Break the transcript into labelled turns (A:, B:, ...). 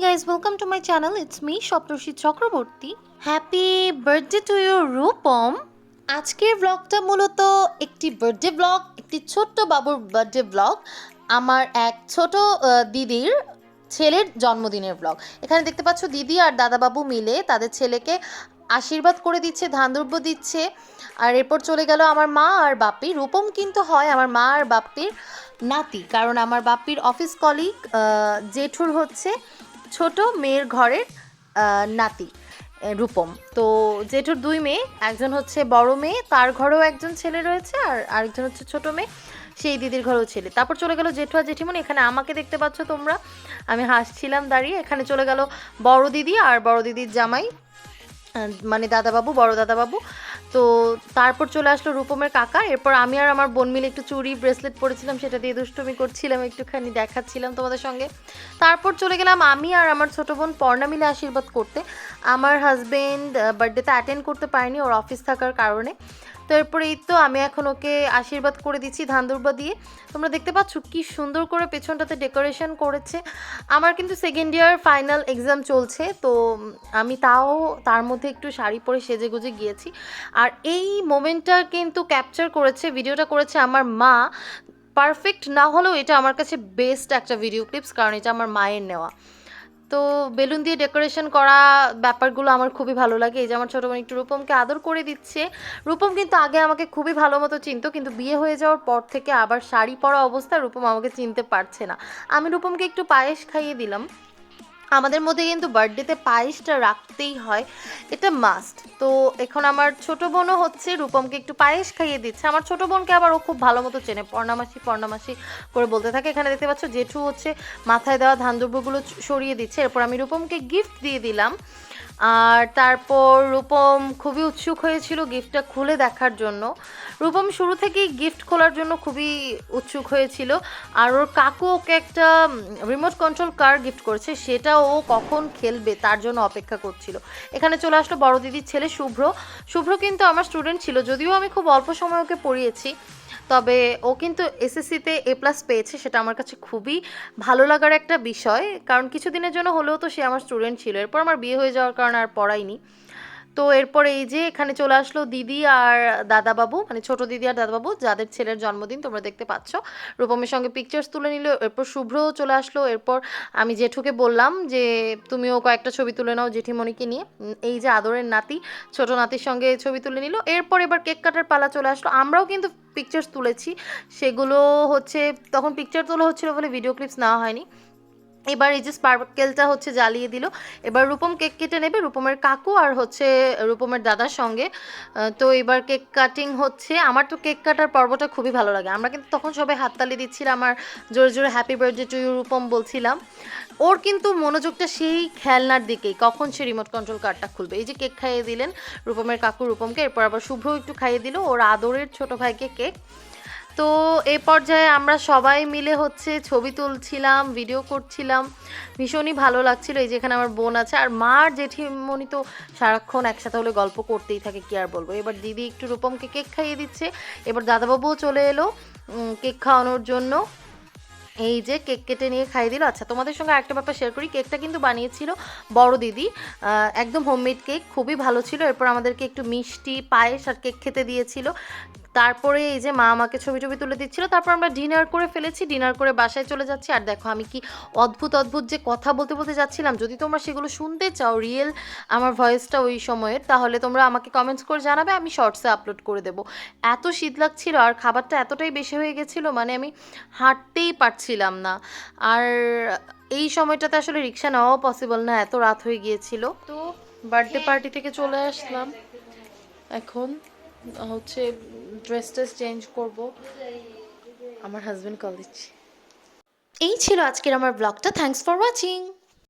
A: guys, welcome to my channel. It's me, Saptarshi Chakraborty happy birthday to your Rupam আজকের ব্লগটা মূলত একটি birthday blog একটি ছোট্ট বাবুর বার্থডে ব্লগ আমার এক ছোট দিদির ছেলের জন্মদিনের ব্লগ এখানে দেখতে পাচ্ছ দিদি আর দাদাবাবু মিলে তাদের ছেলেকে আশীর্বাদ করে দিচ্ছে ধানদুর্ব দিচ্ছে। আর এরপর চলে গেল আমার মা আর বাপ্পি রূপম কিন্তু হয় আমার মা আর বাপ্পির নাতি কারণ আমার বাপ্পির অফিস কলিগ জেঠুর হচ্ছে। ছোট মেয়ের ঘরের নাতি রূপম। তো জেঠুর দুই মেয়ে, একজন হচ্ছে বড় মেয়ে, তার ঘরেও একজন ছেলে রয়েছে আর আরেকজন হচ্ছে ছোট মেয়ে, সেই দিদির ঘরেও ছেলে। তারপর চলে গেল জেঠু আর জেঠিমনি এখানে আমাকে দেখতে পাচ্ছ তোমরা। আমি হাসছিলাম দাঁড়িয়ে, এখানে চলে গেল বড় দিদি আর বড় দিদির জামাই মানে দাদাবাবু, বড় দাদাবাবু। তো তারপর চলে আসলো রূপমের কাকা। এরপর আমি আর আমার বোন মিলে একটু চুরি ব্রেসলেট পরেছিলাম, সেটা দিয়ে দুষ্টমি করছিলাম, একটুখানি দেখাচ্ছিলাম তোমাদের সঙ্গে। তারপর চলে গেলাম আমি আর আমার ছোটো বোন পর্ণা মিলে আশীর্বাদ করতে। আমার হাজবেন্ড বার্থডেতে অ্যাটেন্ড করতে পারেনি, ওর অফিস থাকার কারণে। তো এরপরে এই তো আমি এখন ওকে আশীর্বাদ করে দিচ্ছি ধানদুর্বা দিয়ে। তোমরা দেখতে পাচ্ছ কি সুন্দর করে পেছনটাতে ডেকোরেশন করেছে। আমার কিন্তু সেকেন্ড ইয়ার ফাইনাল এক্সাম চলছে, তো আমি তাও তার মধ্যে একটু শাড়ি পরে সেজে গুজে গিয়েছি। আর এই মোমেন্টটা কিন্তু ক্যাপচার করেছে ভিডিওটা করেছে আমার মা। পারফেক্ট না হলেও এটা আমার কাছে বেস্ট একটা ভিডিও ক্লিপস কারণ এটা আমার মায়ের নেওয়া। তো বেলুন দিয়ে ডেকোরেশন করা ব্যাপারগুলো আমার খুবই ভালো লাগে। এই যে আমার ছোটো বোন একটু রূপমকে আদর করে দিচ্ছে। রূপম কিন্তু আগে আমাকে খুবই ভালো মতো চিনত, কিন্তু বিয়ে হয়ে যাওয়ার পর থেকে আবার শাড়ি পরা অবস্থায় রূপম আমাকে চিনতে পারছে না। আমি রূপমকে একটু পায়েস খাইয়ে দিলাম। আমাদের মধ্যে কিন্তু বার্থডেতে পায়েসটা রাখতেই হয়, এটা মাস্ট তো এখন আমার ছোট বোনও হচ্ছে রূপমকে একটু পায়েস খাইয়ে দিচ্ছে। আমার ছোট বোনকে আবার ও খুব ভালো মতো চেনে, পর্ণামাসি পর্ণামাসি করে বলতে থাকে। এখানে দেখতে পাচ্ছ জেঠু হচ্ছে মাথায় দেওয়া ধান দ্রব্যগুলো সরিয়ে দিচ্ছে। এরপর আমি রূপমকে গিফট দিয়ে দিলাম। আর তারপর রূপম খুবই উৎসুক হয়েছিল গিফটটা খুলে দেখার জন্য। রূপম শুরু থেকেই গিফট খোলার জন্য খুবই উৎসুক হয়েছিল। আর ওর কাকু ওকে একটা রিমোট কন্ট্রোল কার গিফট করেছে, সেটা ও কখন খেলবে তার জন্য অপেক্ষা করছিল। এখানে চলে আসলো বড় দিদির ছেলে শুভ্র। শুভ্র কিন্তু আমার স্টুডেন্ট ছিল, যদিও আমি খুব অল্প সময় ওকে পড়িয়েছি। তবে ও কিন্তু এসএসসিতে এ প্লাস পেয়েছে সেটা আমার কাছে খুবই ভালো লাগার একটা বিষয়। কারণ কিছুদিনের জন্য হলেও তো সে আমার স্টুডেন্ট ছিল। এরপর আমার বিয়ে হয়ে যাওয়ার কারণে আর পড়াইনি তো এরপর এই যে এখানে চলে আসলো দিদি আর দাদাবাবু মানে ছোট দিদি আর দাদাবাবু, যাদের ছেলের জন্মদিন তোমরা দেখতে পাচ্ছ। রূপমের সঙ্গে পিকচার্স তুলে নিল, এরপর শুভ্রও চলে আসলো, এরপর আমি জেঠুকে বললাম যে, তুমিও কয়েকটা ছবি তুলে নাও জেঠিমণিকে নিয়ে। এই যে আদরের নাতি, ছোট নাতির সঙ্গে ছবি তুলে নিল। এরপর এবার কেক কাটার পালা চলে আসলো। আমরাও কিন্তু পিকচার্স তুলেছি। সেগুলো হচ্ছে, তখন পিকচার তোলা হচ্ছিল বলে ভিডিও ক্লিপস নেওয়া হয়নি। এবার এই যে স্পার্কেলটা হচ্ছে জ্বালিয়ে দিল। এবার রূপম কেক কেটে নেবে, রূপমের কাকু আর হচ্ছে রূপমের দাদার সঙ্গে। তো এবার কেক কাটিং হচ্ছে। আমার তো কেক কাটার পর্বটা খুবই ভালো লাগে। আমরা কিন্তু তখন সবাই হাততালি দিচ্ছিলাম আর জোরে জোরে happy birthday to you Rupam বলছিলাম। ওর কিন্তু মনোযোগটা সেই খেলনার দিকেই। কখন সে রিমোট কন্ট্রোল কার্ডটা খুলবে? এই যে কেক খাইয়ে দিলেন রূপমের কাকু রূপমকে। এরপর আবার শুভ্র একটু খাইয়ে দিল। ওর আদরের ছোট ভাইকে কেক। তো এ পর্যায়ে আমরা সবাই মিলে হচ্ছে ছবি তুলছিলাম ভিডিও করছিলাম। ভীষণই ভালো লাগছিল এই যেখানে আমার বোন আছে। আর মার জেঠিমণি তো সারাক্ষণ একসাথে হলে গল্প করতেই থাকে, কি আর বলব? এবার দিদি একটু রূপমকে কেক খাইয়ে দিচ্ছে। এবার দাদাবাবুও চলে এলো কেক খাওয়ানোর জন্য। এই যে কেক কেটে নিয়ে খাইয়ে দিল। আচ্ছা তোমাদের সঙ্গে একটা ব্যাপার শেয়ার করি। কেকটা কিন্তু বানিয়েছিল বড় দিদি। একদম হোমমেড কেক, খুবই ভালো ছিল। এরপর আমাদেরকে একটু মিষ্টি, পায়েস আর কেক খেতে দিয়েছিল। তারপরে এই যে মা আমাকে ছবি টবি তুলে দিচ্ছিল, তারপর আমরা ডিনার করে ফেলেছি ডিনার করে বাসায় চলে যাচ্ছি। আর দেখো, আমি কি অদ্ভুত অদ্ভুত যে কথা বলতে বলতে যাচ্ছিলাম। যদি তোমরা সেগুলো শুনতে চাও রিয়েল আমার ভয়েসটা ওই সময়ের, তাহলে তোমরা আমাকে কমেন্টস করে জানাবে, আমি শর্টসে আপলোড করে দেবো। এত শীত লাগছিল, আর খাবারটা এতটাই বেশি হয়ে গেছিল মানে আমি হাঁটতেই পারছিলাম না। আর এই সময়টাতে আসলে রিক্সা নেওয়াও পসিবল না, এত রাত হয়ে গিয়েছিল। তো বার্থডে পার্টি থেকে চলে আসলাম। এখন হচ্ছে ড্রেস চেঞ্জ করব। আমার হাজবেন্ড কল দিচ্ছে। এই ছিল আজকের আমার ব্লগটা থ্যাংকস ফর ওয়াচিং